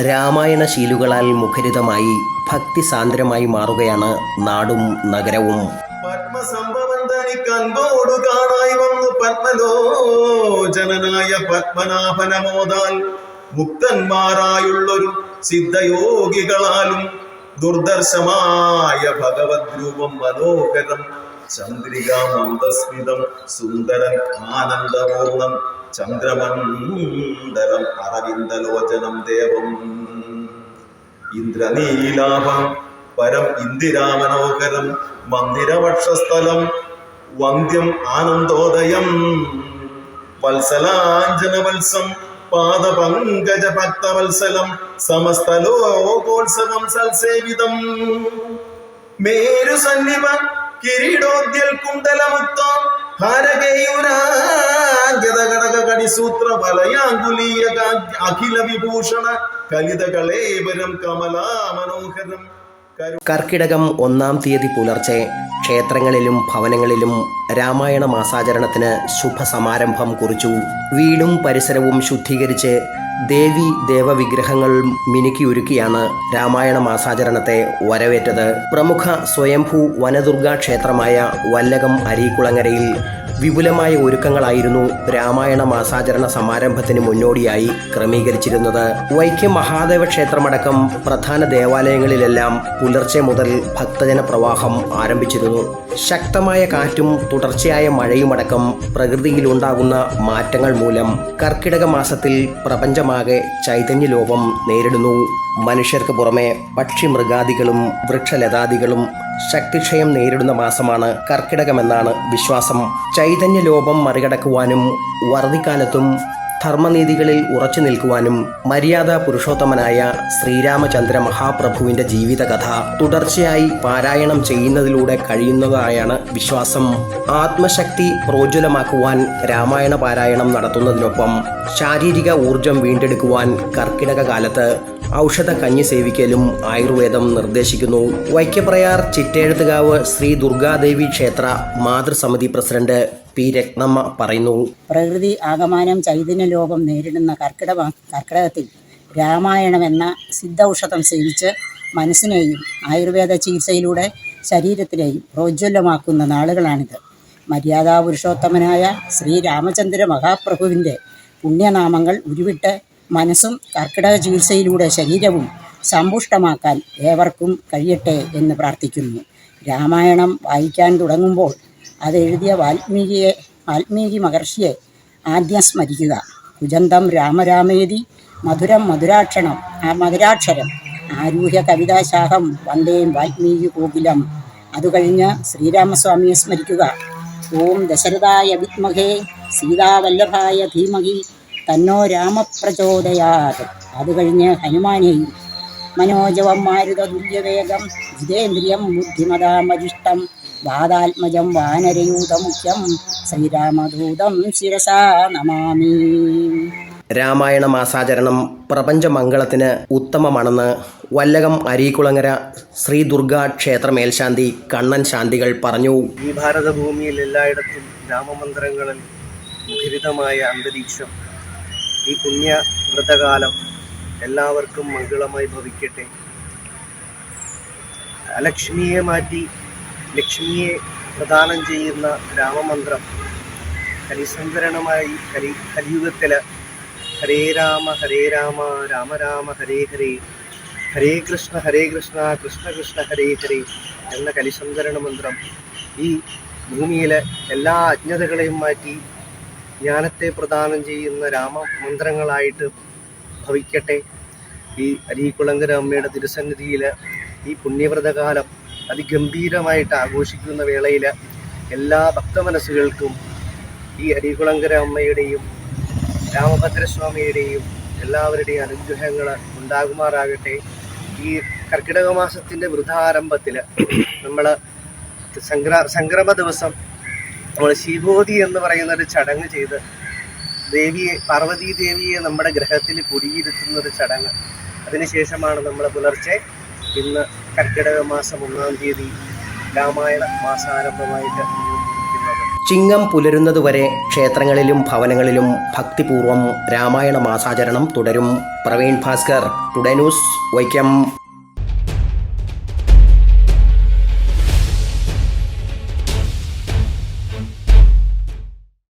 രാമായണ ശീലുകളാൽ മുഖരിതമായി ഭക്തിസാന്ദ്രമായി മാറുകയാണ് നാടും നഗരവും. പത്മസംഭവം കാണായി വന്നു പത്മനാഭനമോദാൽ മുക്തന്മാരായുള്ളൊരു സിദ്ധയോഗികളാലും ദുർദർശമായ ഭഗവത് രൂപം മനോഹരം ചന്ദ്രികാമന്ദസ്മിതം സുന്ദരൻ ആനന്ദപൂർണം ചന്ദ്രമണ്ഡലം അരവിന്ദലോചനം ദേവം. ഇന്ദ്രനീലാഭം പരം ഇന്ദിരാമനോഹരം മന്ദിരവക്ഷസ്ഥലം വന്ദ്യം ആനന്ദോദയം വത്സലാഞ്ജനവത്സം പാദപങ്കജ ഭക്തവത്സലം സമസ്തലോകോത്സവം സൽസേവിതം. മേരു സന്നിപ കിരീടോദ്യൽ ഘടക കടിസൂത്ര വലയാങ്കുലീയ അഖില വിഭൂഷണ കലിതകളേവരം കമലാ മനോഹരം കർക്കിടകം ഒന്നാം തീയതി പുലർച്ചെ ക്ഷേത്രങ്ങളിലും ഭവനങ്ങളിലും രാമായണ മാസാചരണത്തിന് ശുഭസമാരംഭം കുറിച്ചു. വീടും പരിസരവും ശുദ്ധീകരിച്ച് ദേവി ദേവവിഗ്രഹങ്ങൾ മിനുക്കിയൊരുക്കിയാണ് രാമായണ മാസാചരണത്തെ വരവേറ്റത്. പ്രമുഖ സ്വയംഭൂ വനദുർഗാ ക്ഷേത്രമായ വല്ലകം അരീക്കുളങ്ങരയിൽ വിപുലമായ ഒരുക്കങ്ങളായിരുന്നു രാമായണ മാസാചരണ സമാരംഭത്തിന് മുന്നോടിയായി ക്രമീകരിച്ചിരുന്നത്. വൈക്കം മഹാദേവ ക്ഷേത്രമടക്കം പ്രധാന ദേവാലയങ്ങളിലെല്ലാം പുലർച്ചെ മുതൽ ഭക്തജന പ്രവാഹം ആരംഭിച്ചിരുന്നു. ശക്തമായ കാറ്റും തുടർച്ചയായ മഴയുമടക്കം പ്രകൃതിയിലുണ്ടാകുന്ന മാറ്റങ്ങൾ മൂലം കർക്കിടക മാസത്തിൽ പ്രപഞ്ചമാകെ ചൈതന്യലോപം നേരിടുന്നു. മനുഷ്യർക്ക് പുറമെ പക്ഷിമൃഗാദികളും വൃക്ഷലതാദികളും ശക്തിക്ഷയം നേരിടുന്ന മാസമാണ് കർക്കിടകമെന്നാണ് വിശ്വാസം. ചൈതന്യലോപം മറികടക്കുവാനും വറുതിക്കാലത്തും ധർമ്മനീതികളിൽ ഉറച്ചു നിൽക്കുവാനും മര്യാദ പുരുഷോത്തമനായ ശ്രീരാമചന്ദ്ര മഹാപ്രഭുവിന്റെ ജീവിതകഥ തുടർച്ചയായി പാരായണം ചെയ്യുന്നതിലൂടെ കഴിയുന്നതായാണ് വിശ്വാസം. ആത്മശക്തി പ്രോജ്വലമാക്കുവാൻ രാമായണ പാരായണം നടത്തുന്നതിനൊപ്പം ശാരീരിക ഊർജം വീണ്ടെടുക്കുവാൻ കർക്കിടക കാലത്ത് ഔഷധ കഞ്ഞി സേവിക്കലും ആയുർവേദം നിർദ്ദേശിക്കുന്നു. വൈക്കപ്രയാർ ചിറ്റേഴുത്തുകാവ് ശ്രീ ദുർഗാദേവി ക്ഷേത്ര മാതൃസമിതി പ്രസിഡന്റ് പി രത്നമ്മ പറയുന്നു. പ്രകൃതി ആകമാനം ചൈതന്യലോകം നേരിടുന്ന കർക്കിടക കർക്കിടകത്തിൽ രാമായണം എന്ന സിദ്ധൌഷധം സേവിച്ച് മനസ്സിനെയും ആയുർവേദ ചികിത്സയിലൂടെ ശരീരത്തിനെയും പ്രോജ്വലമാക്കുന്ന നാളുകളാണിത്. മര്യാദാ പുരുഷോത്തമനായ ശ്രീരാമചന്ദ്ര മഹാപ്രഭുവിന്റെ പുണ്യനാമങ്ങൾ ഉരുവിട്ട് മനസ്സും കർക്കിടക ചികിത്സയിലൂടെ ശരീരവും സമ്പുഷ്ടമാക്കാൻ ഏവർക്കും കഴിയട്ടെ എന്ന് പ്രാർത്ഥിക്കുന്നു. രാമായണം വായിക്കാൻ തുടങ്ങുമ്പോൾ അതെഴുതിയ വാൽമീകിയെ വാൽമീകി മഹർഷിയെ ആദ്യം സ്മരിക്കുക. കുജന്തം രാമരാമേതി മധുരം മധുരാക്ഷണം ആ മധുരാക്ഷരം ആരൂഹ്യ കവിതാശാഖം വന്ദേം വാൽമീകി കോകിലം അത് കഴിഞ്ഞ് ശ്രീരാമസ്വാമിയെ സ്മരിക്കുക. ഓം ദശരഥായ വിദ്മഹേ സീതാവല്ലഭായ ധീമഹി തന്നോ രാമപ്രചോദയാത്. അത് കഴിഞ്ഞ് ഹനുമാനെയും മനോജവം മാരുത തുല്യവേഗം ജിതേന്ദ്രിയം ബുദ്ധിമതാമരിഷ്ടം വാദാത്മജം വാനരയൂതമുഖ്യം ശ്രീരാമദൂതം ശിരസാ നമാമി. രാമായണ മാസാചരണം പ്രപഞ്ചമംഗളത്തിന് ഉത്തമമാണെന്ന് വല്ലകം അരീക്കുളങ്ങര ശ്രീ ദുർഗാ ക്ഷേത്ര മേൽശാന്തി കണ്ണൻ ശാന്തികൾ പറഞ്ഞു. ഈ ഭാരതഭൂമിയിൽ എല്ലായിടത്തും രാമമന്ത്രങ്ങളിൽ മുഖരിതമായ അന്തരീക്ഷം ഈ പുണ്യ വ്രതകാലം എല്ലാവർക്കും മംഗളമായി ഭവിക്കട്ടെ. അലക്ഷ്മിയെ മാറ്റി ലക്ഷ്മിയെ പ്രദാനം ചെയ്യുന്ന രാമമന്ത്രം കലിസങ്കരണമായി കലി കലിയുഗത്തിൽ ഹരേ രാമ ഹരേ രാമ രാമ രാമ ഹരേ ഹരേ ഹരേ കൃഷ്ണ ഹരേ കൃഷ്ണ കൃഷ്ണ കൃഷ്ണ ഹരേ ഹരേ എന്ന കലിസങ്കരണ മന്ത്രം ഈ ഭൂമിയിലെ എല്ലാ അജ്ഞതകളെയും മാറ്റി ജ്ഞാനത്തെ പ്രദാനം ചെയ്യുന്ന രാമമന്ത്രങ്ങളായിട്ട് ഭവിക്കട്ടെ. ഈ അരീക്കുളങ്കര അമ്മയുടെ തിരുസന്നിധിയിൽ ഈ പുണ്യവ്രതകാലം അതിഗംഭീരമായിട്ട് ആഘോഷിക്കുന്ന വേളയിൽ എല്ലാ ഭക്തമനസ്സുകൾക്കും ഈ അരീകുളങ്കര അമ്മയുടെയും രാമഭദ്രസ്വാമിയുടെയും എല്ലാവരുടെയും അനുഗ്രഹങ്ങൾ ഉണ്ടാകുമാറാകട്ടെ. ഈ കർക്കിടക മാസത്തിന്റെ വൃതാരംഭത്തിൽ നമ്മൾ സംക്ര സംക്രമ ദിവസം നമ്മൾ ശിവോതി എന്ന് പറയുന്ന ഒരു ചടങ്ങ് ചെയ്ത് ദേവിയെ പാർവതി ദേവിയെ നമ്മുടെ ഗ്രഹത്തിൽ കുടിയിരുത്തുന്ന ഒരു ചടങ്ങ്. അതിനുശേഷമാണ് നമ്മൾ പുലർച്ചെ. ഇന്ന് കർക്കിടക മാസം ഒന്നാം തീയതി രാമായണ മാസാരംഭമായിട്ട് ചിങ്ങം പുലരുന്നതുവരെ ക്ഷേത്രങ്ങളിലും ഭവനങ്ങളിലും ഭക്തിപൂർവം രാമായണ മാസാചരണം തുടരും. Praveen Bhaskar today news Vaikom.